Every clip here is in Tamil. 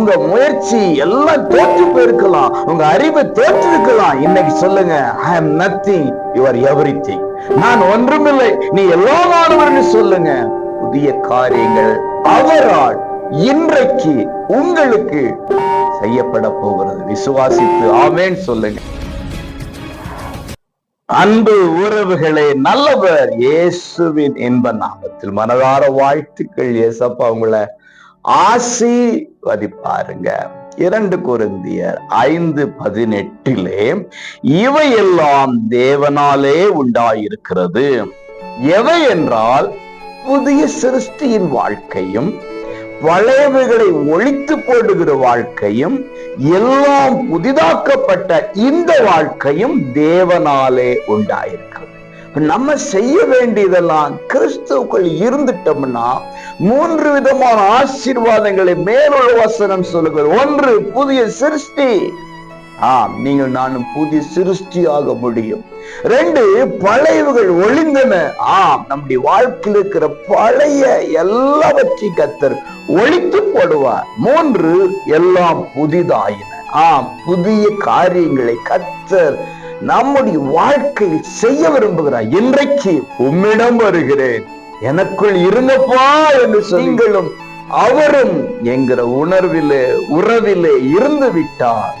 உங்க முயற்சி எல்லாம் தோற்று போயிருக்கலாம். உங்க அறிவு தோற்று இருக்கலாம். இன்னைக்கு சொல்லுங்க I am nothing you are everything நான் ஒன்றுமில்லை நீ எல்லாமானவர்னு சொல்லுங்க. புதிய காரியங்கள் அவரால் இன்றைக்கு உங்களுக்கு செய்யப்பட போகிறது. விசுவாசித்து ஆமேன் சொல்லுங்க. அன்பு உறவுகளே நல்லவர் இயேசுவின் இன்ப நாமத்தில். மனதார வாழ்த்துக்கள் இயேசப்பா உங்களை ஆசீர்வதிப்பாருங்க. இரண்டு குருந்தியர் ஐந்து பதினெட்டிலே இவையெல்லாம் தேவனாலே உண்டாயிருக்கிறது. எவை என்றால் புதிய சிருஷ்டியின் வாழ்க்கையும் வளைவுகளை ஒழித்து போடுகிற வாழ்க்கையும் எல்லாம் புதிதாக்கப்பட்ட இந்த வாழ்க்கையும் தேவனாலே உண்டாயிருக்கு. நம்ம செய்ய வேண்டியதெல்லாம் கிறிஸ்துக்குள் இருந்துட்டோம்னா மூன்று விதமான ஆசீர்வாதங்களை மேலுள்ள வசனம் சொல்லுகிறது. ஒன்று புதிய சிருஷ்டி. ஆம் நீங்கள் நானும் புதிய சிருஷ்டியாக முடியும். ரெண்டு பழையவுகள் ஒளிந்தன ஆம் நம்முடைய வாழ்க்கையில் இருக்கிற பழைய எல்லாவற்றையும் கத்தர் ஒழித்து போடுவார். மூன்று எல்லாம் புதிதாயின. ஆம் புதிய காரியங்களை கத்தர் நம்முடைய வாழ்க்கையில் செய்ய விரும்புகிறார் இன்றைக்கு உம்மிடம் வருகிறேன். எனக்குள் இருங்கப்பா என்று நீங்களும் அவரும் என்கிற உணர்விலே உறவிலே இருந்து விட்டார்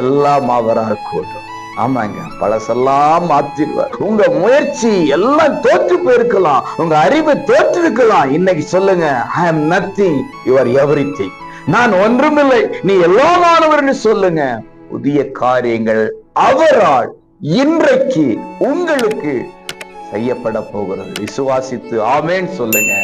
எல்லாம் அவரால் கூடும். ஆமாங்க பழசெல்லாம் மாத்திடுவார். உங்க முயற்சி எல்லாம் தோற்று போயிருக்கலாம். உங்க அறிவு தோற்று இருக்கலாம் இன்னைக்கு சொல்லுங்க I am nothing your everything நான் ஒன்றுமில்லை நீ எல்லாமானவர்னு சொல்லுங்க. புதிய காரியங்கள் அவரால் இன்றைக்கு உங்களுக்கு செய்யப்பட போகிறது. விசுவாசித்து ஆமேன் சொல்லுங்க.